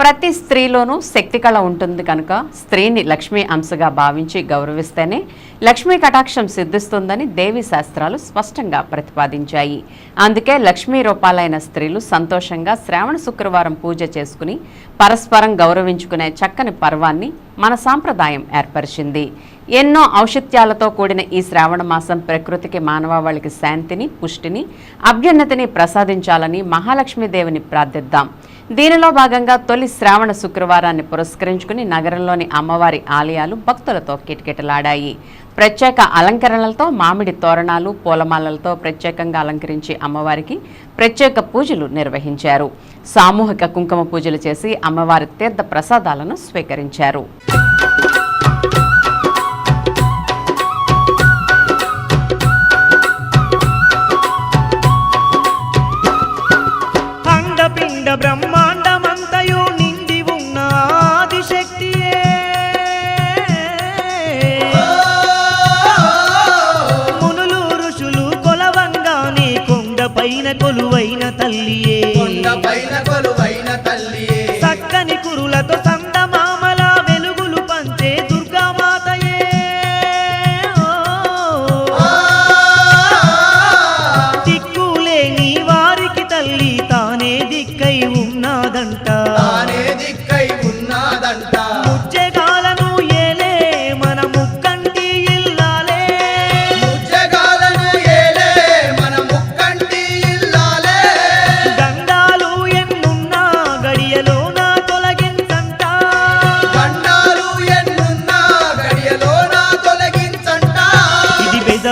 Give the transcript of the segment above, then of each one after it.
ప్రతి స్త్రీలోనూ శక్తి కళ ఉంటుంది కనుక స్త్రీని లక్ష్మీ అంశగా భావించి గౌరవిస్తేనే లక్ష్మీ కటాక్షం సిద్ధిస్తుందని దేవి శాస్త్రాలు స్పష్టంగా ప్రతిపాదించాయి. అందుకే లక్ష్మీ రూపాలైన స్త్రీలు సంతోషంగా శ్రావణ శుక్రవారం పూజ చేసుకుని పరస్పరం గౌరవించుకునే చక్కని పర్వాన్ని మన సాంప్రదాయం ఏర్పరిచింది. ఎన్నో ఔషత్యాలతో కూడిన ఈ శ్రావణ మాసం ప్రకృతికి మానవాళికి శాంతిని పుష్టిని అభ్యున్నతిని ప్రసాదించాలని మహాలక్ష్మీదేవిని ప్రార్థిద్దాం. దీనిలో భాగంగా తొలి శ్రావణ శుక్రవారాన్ని పురస్కరించుకుని నగరంలోని అమ్మవారి ఆలయాలు భక్తులతో కిటకిటలాడాయి. ప్రత్యేక అలంకరణలతో మామిడి తోరణాలు పూలమాలలతో ప్రత్యేకంగా అలంకరించి అమ్మవారికి ప్రత్యేక పూజలు నిర్వహించారు. సామూహిక కుంకుమ పూజలు చేసి అమ్మవారి తీర్థ ప్రసాదాలను స్వీకరించారు. కొలువైన తల్లియే. కొండ పైన కొలువైన తల్లి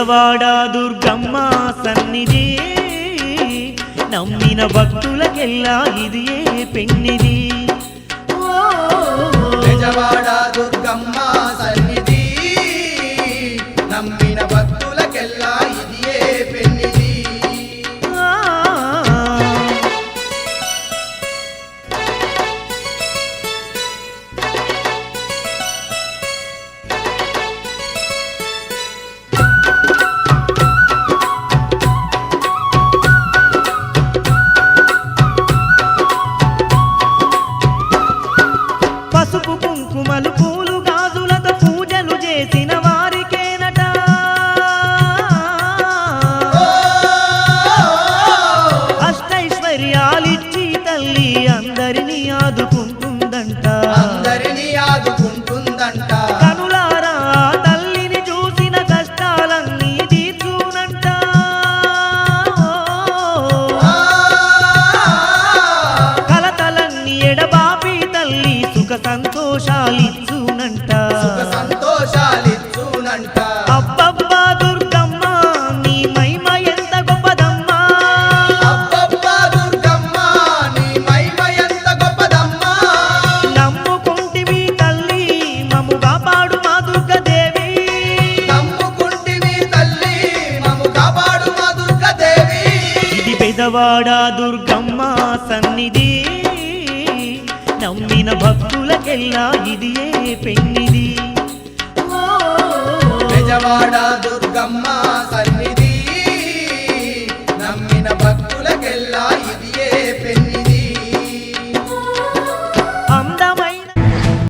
ఇది దుర్గమ్మ సన్నిధి. నమ్మిన భక్తులకెల్లా ఇది పెన్నిది? పెదవాడ దుర్గమ్మ సన్నిధి నమ్మిన భక్తులకెల్లా ఇదియే పెన్నిది ఓ. దుర్గమ్మ సన్నిధి